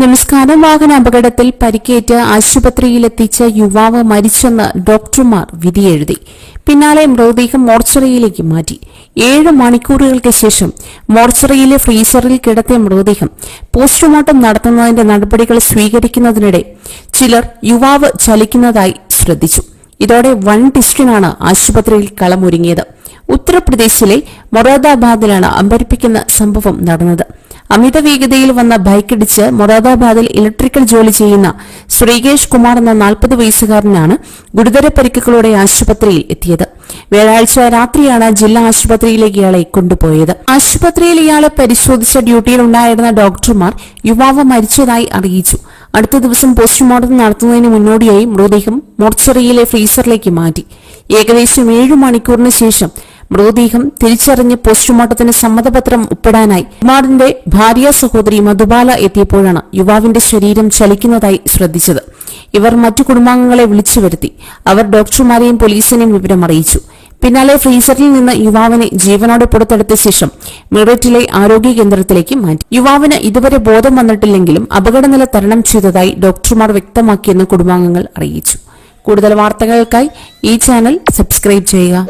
നമസ്കാരം. വാഹന അപകടത്തിൽ പരിക്കേറ്റ് ആശുപത്രിയിലെത്തിച്ച യുവാവ് മരിച്ചെന്ന് ഡോക്ടർമാർ വിധിയെഴുതി. പിന്നാലെ മൃതദേഹം മോർച്ചറിയിലേക്ക് മാറ്റി. ഏഴ് മണിക്കൂറുകൾക്ക് ശേഷം മോർച്ചറിയിലെ ഫ്രീസറിൽ കിടത്തിയ മൃതദേഹം പോസ്റ്റ്മോർട്ടം നടത്തുന്നതിന്റെ നടപടികൾ സ്വീകരിക്കുന്നതിനിടെ ചിലർ യുവാവ് ചലിക്കുന്നതായി ശ്രദ്ധിച്ചു. ഇതോടെ വൺ ടിസ്റ്റിനാണ് ആശുപത്രിയിൽ കളമൊരുങ്ങിയത്. ഉത്തർപ്രദേശിലെ മൊറാദാബാദിലാണ് അമ്പരിപ്പിക്കുന്ന സംഭവം നടന്നത്. അമിത വേഗതയിൽ വന്ന ബൈക്കിടിച്ച് മൊറാദാബാദിൽ ഇലക്ട്രിക്കൽ ജോലി ചെയ്യുന്ന ശ്രീകേഷ് കുമാർ എന്ന നാൽപ്പത് വയസ്സുകാരനാണ് ഗുരുതര പരിക്കുകളോടെ ആശുപത്രിയിൽ എത്തിയത്. വ്യാഴാഴ്ച രാത്രിയാണ് ജില്ലാ ആശുപത്രിയിലേക്ക് ഇയാളെ കൊണ്ടുപോയത്. ആശുപത്രിയിൽ ഇയാളെ പരിശോധിച്ച ഡ്യൂട്ടിയിലുണ്ടായിരുന്ന ഡോക്ടർമാർ യുവാവ് മരിച്ചതായി അറിയിച്ചു. അടുത്ത ദിവസം പോസ്റ്റ്മോർട്ടം നടത്തുന്നതിന് മുന്നോടിയായി മൃതദേഹം മോർച്ചറിയിലെ ഫ്രീസറിലേക്ക് മാറ്റി. ഏകദേശം ഏഴു മണിക്കൂറിന് ശേഷം മൃതദേഹം തിരിച്ചറിഞ്ഞ് പോസ്റ്റ്മോർട്ടത്തിന് സമ്മതപത്രം ഒപ്പിടാനായി കുമാറിന്റെ ഭാര്യ സഹോദരി മധുബാല എത്തിയപ്പോഴാണ് യുവാവിന്റെ ശരീരം ചലിക്കുന്നതായി ശ്രദ്ധിച്ചത്. ഇവർ മറ്റു കുടുംബാംഗങ്ങളെ വിളിച്ചു വരുത്തി. അവർ ഡോക്ടർമാരെയും പോലീസിനെയും വിവരം അറിയിച്ചു പിന്നാലെ ഫ്രീസറിൽ നിന്ന് യുവാവിനെ ജീവനോടെ പുറത്തെടുത്ത ശേഷം മിററ്റിലെ ആരോഗ്യ കേന്ദ്രത്തിലേക്ക് മാറ്റി. യുവാവിന് ഇതുവരെ ബോധം വന്നിട്ടില്ലെങ്കിലും അപകടനില തരണം ചെയ്തതായി ഡോക്ടർമാർ വ്യക്തമാക്കിയെന്ന് കുടുംബാംഗങ്ങൾ അറിയിച്ചു. കൂടുതൽ വാർത്തകൾക്കായി ഈ ചാനൽ സബ്സ്ക്രൈബ് ചെയ്യുക.